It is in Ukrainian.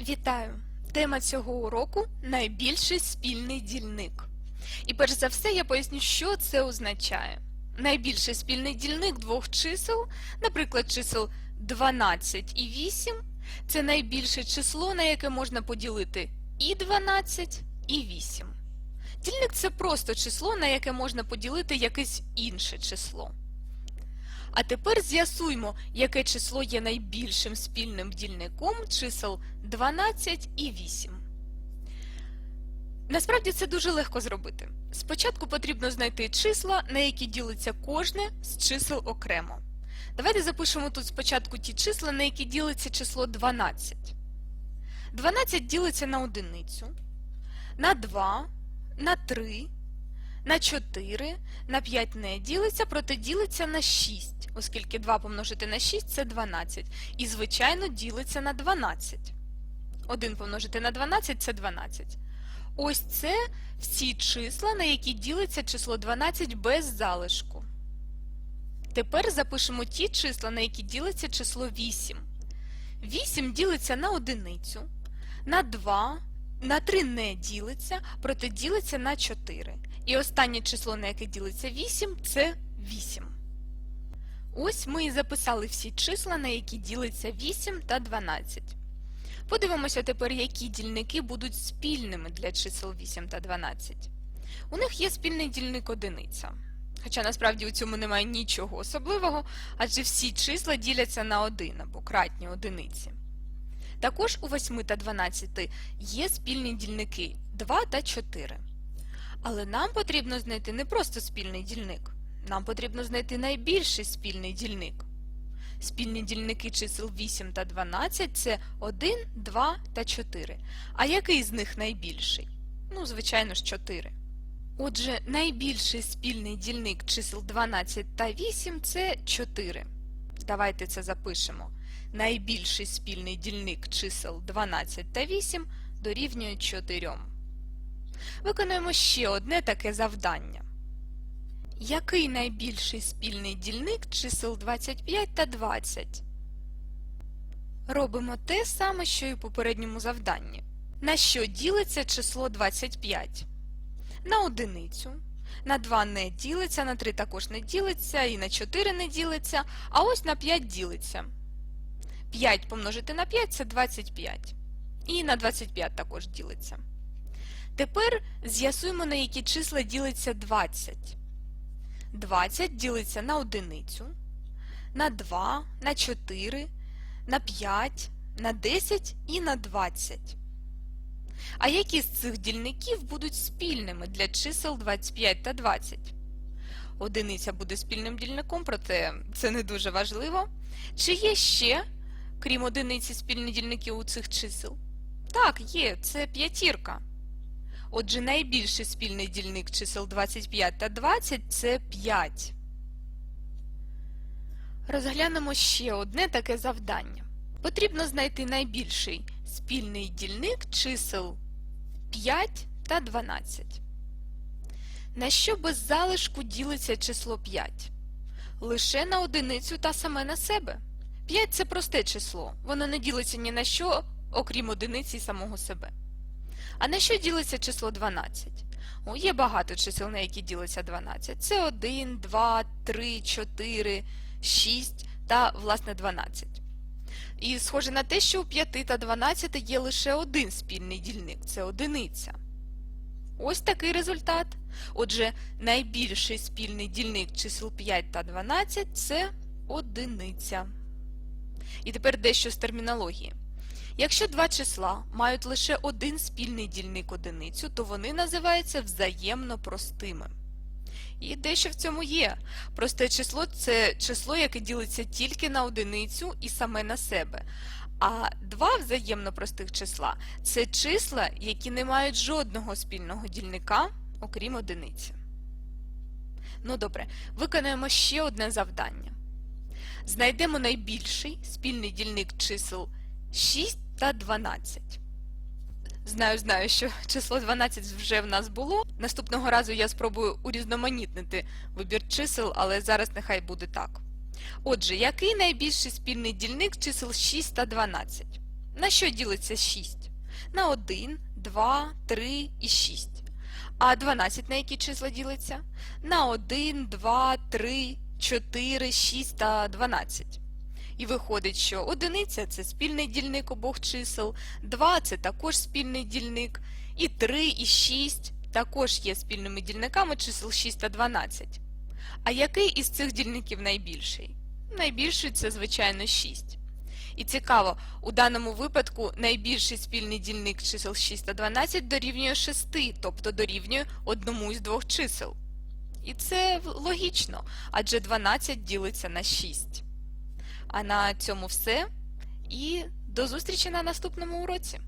Вітаю! Тема цього уроку найбільший спільний дільник. І перш за все я поясню, що це означає. Найбільший спільний дільник двох чисел, наприклад, чисел 12 і 8, це найбільше число, на яке можна поділити і 12, і 8. Дільник це просто число, на яке можна поділити якесь інше число. А тепер з'ясуймо, яке число є найбільшим спільним дільником чисел 12 і 8. Насправді це дуже легко зробити. Спочатку потрібно знайти числа, на які ділиться кожне з чисел окремо. Давайте запишемо тут спочатку ті числа, на які ділиться число 12. 12 ділиться на одиницю, на 2, на 3, на 4, на 5 не ділиться, проте ділиться на 6, оскільки 2 помножити на 6 це 12. І, звичайно, ділиться на 12. 1 помножити на 12 це 12. Ось це всі числа, на які ділиться число 12 без залишку. Тепер запишемо ті числа, на які ділиться число 8. 8 ділиться на одиницю, на 2, на 3 не ділиться, проте ділиться на 4. І останнє число, на яке ділиться 8, це 8. Ось ми і записали всі числа, на які ділиться 8 та 12. Подивимося тепер, які дільники будуть спільними для чисел 8 та 12. У них є спільний дільник одиниця. Хоча насправді у цьому немає нічого особливого, адже всі числа діляться на 1 або кратні одиниці. Також у 8 та 12 є спільні дільники 2 та 4. Але нам потрібно знайти не просто спільний дільник. Нам потрібно знайти найбільший спільний дільник. Спільні дільники чисел 8 та 12 це 1, 2 та 4. А який з них найбільший? Ну, звичайно ж, 4. Отже, найбільший спільний дільник чисел 12 та 8 це 4. Давайте це запишемо. Найбільший спільний дільник чисел 12 та 8 дорівнює 4. Виконуємо ще одне таке завдання. Який найбільший спільний дільник чисел 25 та 20? Робимо те саме, що і у попередньому завданні. На що ділиться число 25? На одиницю. На 2 не ділиться, на 3 також не ділиться, і на 4 не ділиться, а ось на 5 ділиться. 5 помножити на 5 це 25. І на 25 також ділиться. Тепер з'ясуємо, на які числа ділиться 20. 20 ділиться на одиницю, на 2, на 4, на 5, на 10 і на 20. А які з цих дільників будуть спільними для чисел 25 та 20? Одиниця буде спільним дільником, проте це не дуже важливо. Чи є ще, крім одиниці, спільні дільники у цих чисел? Так, є, це п'ятірка. Отже, найбільший спільний дільник чисел 25 та 20 – це 5. Розглянемо ще одне таке завдання. Потрібно знайти найбільший спільний дільник чисел 5 та 12. На що без залишку ділиться число 5? Лише на одиницю та саме на себе. 5 – це просте число, воно не ділиться ні на що, окрім одиниці самого себе. А на що ділиться число 12? О, є багато чисел, на які ділиться 12. Це 1, 2, 3, 4, 6 та, власне, 12. І схоже на те, що у 5 та 12 є лише один спільний дільник – це одиниця. Ось такий результат. Отже, найбільший спільний дільник чисел 5 та 12 – це одиниця. І тепер дещо з термінології. Якщо два числа мають лише один спільний дільник одиницю, то вони називаються взаємно простими. І дещо в цьому є. Просте число це число, яке ділиться тільки на одиницю і саме на себе. А два взаємно простих числа це числа, які не мають жодного спільного дільника, окрім одиниці. Ну добре, виконаємо ще одне завдання. Знайдемо найбільший спільний дільник чисел 6 та 12. Знаю, знаю, що число 12 вже в нас було. Наступного разу я спробую урізноманітнити вибір чисел, але зараз нехай буде так. Отже, який найбільший спільний дільник чисел 6 та 12? На що ділиться 6? На 1, 2, 3 і 6. А 12 на які числа ділиться? На 1, 2, 3, 4, 6 та 12. І виходить, що одиниця це спільний дільник обох чисел, 2 це також спільний дільник, і 3 і 6 також є спільними дільниками чисел 6 та 12. А який із цих дільників найбільший? Найбільший це, звичайно, 6. І цікаво, у даному випадку найбільший спільний дільник чисел 6 та 12 дорівнює 6, тобто дорівнює одному із двох чисел. І це логічно, адже 12 ділиться на 6. А на цьому все. І до зустрічі на наступному уроці.